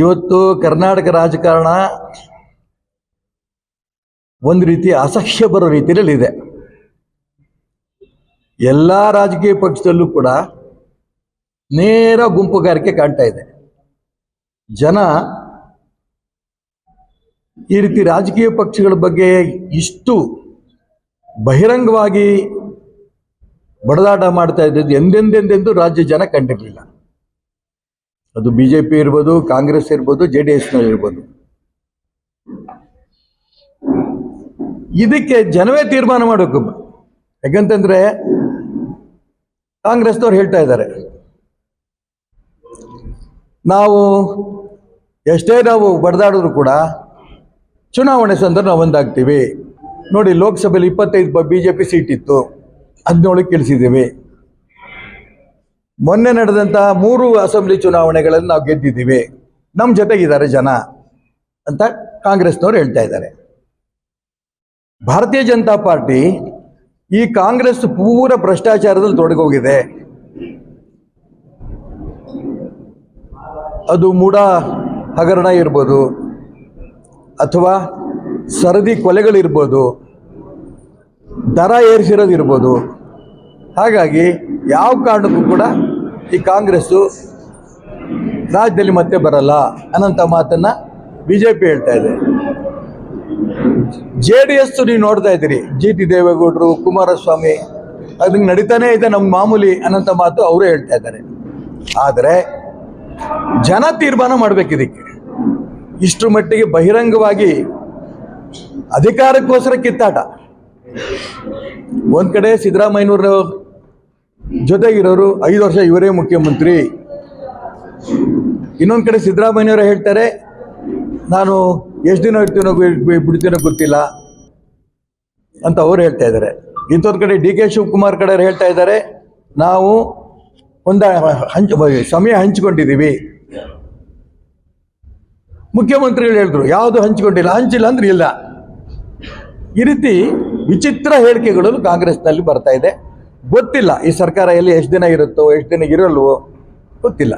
ಇವತ್ತು ಕರ್ನಾಟಕ ರಾಜಕಾರಣ ಒಂದು ರೀತಿ ಅಸಹ್ಯ ಬರೋ ರೀತಿಯಲ್ಲಿ ಇದೆ. ಎಲ್ಲ ರಾಜಕೀಯ ಪಕ್ಷದಲ್ಲೂ ಕೂಡ ನೇರ ಗುಂಪುಗಾರಿಕೆ ಕಾಣ್ತಾ ಇದೆ. ಜನ ಈ ರೀತಿ ರಾಜಕೀಯ ಪಕ್ಷಗಳ ಬಗ್ಗೆ ಇಷ್ಟು ಬಹಿರಂಗವಾಗಿ ಬಡದಾಟ ಮಾಡ್ತಾ ಇದ್ದದ್ದು ಎಂದೆಂದೆಂದೆಂದು ರಾಜ್ಯ ಜನ ಕಂಡಿರಲಿಲ್ಲ. ಅದು ಬಿ ಜೆ ಪಿ ಇರ್ಬೋದು, ಕಾಂಗ್ರೆಸ್ ಇರ್ಬೋದು ಜೆ ಡಿ ಇರ್ಬೋದು. ಇದಕ್ಕೆ ಜನವೇ ತೀರ್ಮಾನ ಮಾಡಬೇಕು. ಯಾಕಂತಂದ್ರೆ ಕಾಂಗ್ರೆಸ್ನವ್ರು ಹೇಳ್ತಾ ಇದ್ದಾರೆ. ನಾವು ಎಷ್ಟೇ ನಾವು ಬಡದಾಡಿದ್ರು ಕೂಡ ಚುನಾವಣೆ ಸಂದರ್ಭ ನಾವು ಒಂದಾಗ್ತೀವಿ. ನೋಡಿ, ಲೋಕಸಭೆಯಲ್ಲಿ ಇಪ್ಪತ್ತೈದು ಬಿ ಜೆ ಪಿ ಸೀಟ್ ಇತ್ತು. ಹದಿನೇಳಕ್ಕೆ ಇಳಿಸಿದ್ದೀವಿ ಮೊನ್ನೆ ನಡೆದಂತಹ ಮೂರು ಅಸೆಂಬ್ಲಿ ಚುನಾವಣೆಗಳಲ್ಲಿ ನಾವು ಗೆದ್ದಿದ್ದೀವಿ. ನಮ್ಮ ಜೊತೆಗಿದ್ದಾರೆ ಜನ ಅಂತ ಕಾಂಗ್ರೆಸ್ನವ್ರು ಹೇಳ್ತಾ ಇದ್ದಾರೆ. ಭಾರತೀಯ ಜನತಾ ಪಾರ್ಟಿ ಈ ಕಾಂಗ್ರೆಸ್ ಪೂರ ಭ್ರಷ್ಟಾಚಾರದಲ್ಲಿ ತೊಡಗೋಗಿದೆ. ಅದು ಮೂಡ ಹಗರಣ ಇರ್ಬೋದು ಅಥವಾ ಸರದಿ ಕೊಲೆಗಳಿರ್ಬೋದು, ದರ ಏರಿಸಿರೋದಿರ್ಬೋದು. ಹಾಗಾಗಿ ಯಾವ ಕಾರಣಕ್ಕೂ ಕೂಡ ಈ ಕಾಂಗ್ರೆಸ್ಸು ರಾಜ್ಯದಲ್ಲಿ ಮತ್ತೆ ಬರಲ್ಲ ಅನ್ನೋಂಥ ಮಾತನ್ನು ಬಿ ಜೆ ಪಿ ಹೇಳ್ತಾ ಇದೆ. ಜೆ ಡಿ ಎಸ್ ನೀವು ನೋಡ್ತಾ ಇದ್ದೀರಿ. ಜಿ ಟಿ ದೇವೇಗೌಡರು, ಕುಮಾರಸ್ವಾಮಿ ಅದಕ್ಕೆ ನಡೀತಾನೆ ಇದೆ ನಮ್ಮ ಮಾಮೂಲಿ ಅನ್ನೋಂಥ ಮಾತು ಅವರೇ ಹೇಳ್ತಾ ಇದ್ದಾರೆ. ಆದರೆ ಜನ ತೀರ್ಮಾನ ಮಾಡಬೇಕು ಇದಕ್ಕೆ ಇಷ್ಟರ ಮಟ್ಟಿಗೆ ಬಹಿರಂಗವಾಗಿ ಅಧಿಕಾರಕ್ಕೋಸ್ಕರ ಕಿತ್ತಾಟ. ಒಂದು ಕಡೆ ಸಿದ್ದರಾಮಯ್ಯನವ್ರ ಜೊತೆಗಿರೋರು ಐದು ವರ್ಷ ಇವರೇ ಮುಖ್ಯಮಂತ್ರಿ. ಇನ್ನೊಂದು ಕಡೆ ಸಿದ್ದರಾಮಯ್ಯವರು ಹೇಳ್ತಾರೆ, ನಾನು ಎಷ್ಟು ದಿನ ಇರ್ತೀನೋ ಬಿಡ್ತೀನೋ ಗೊತ್ತಿಲ್ಲ ಅಂತ ಅವರು ಹೇಳ್ತಾ ಇದ್ದಾರೆ. ಇಂಥೊಂದು ಕಡೆ ಡಿ ಕೆ ಶಿವಕುಮಾರ್ ಕಡೆ ಹೇಳ್ತಾ ಇದ್ದಾರೆ, ನಾವು ಒಂದ ಹಂಚ ಸಮಯ ಹಂಚಿಕೊಂಡಿದ್ದೀವಿ ಮುಖ್ಯಮಂತ್ರಿಗಳು ಹೇಳಿದ್ರು, ಯಾವುದು ಹಂಚಿಕೊಂಡಿಲ್ಲ, ಹಂಚಿಲ್ಲ ಅಂದ್ರೆ ಇಲ್ಲ. ಈ ರೀತಿ ವಿಚಿತ್ರ ಹೇಳಿಕೆಗಳು ಕಾಂಗ್ರೆಸ್ನಲ್ಲಿ ಬರ್ತಾ ಇದೆ. ಗೊತ್ತಿಲ್ಲ ಈ ಸರ್ಕಾರ ಎಲ್ಲಿ ಎಷ್ಟು ದಿನ ಇರುತ್ತೋ ಎಷ್ಟು ದಿನ ಇರಲ್ವೋ ಗೊತ್ತಿಲ್ಲ.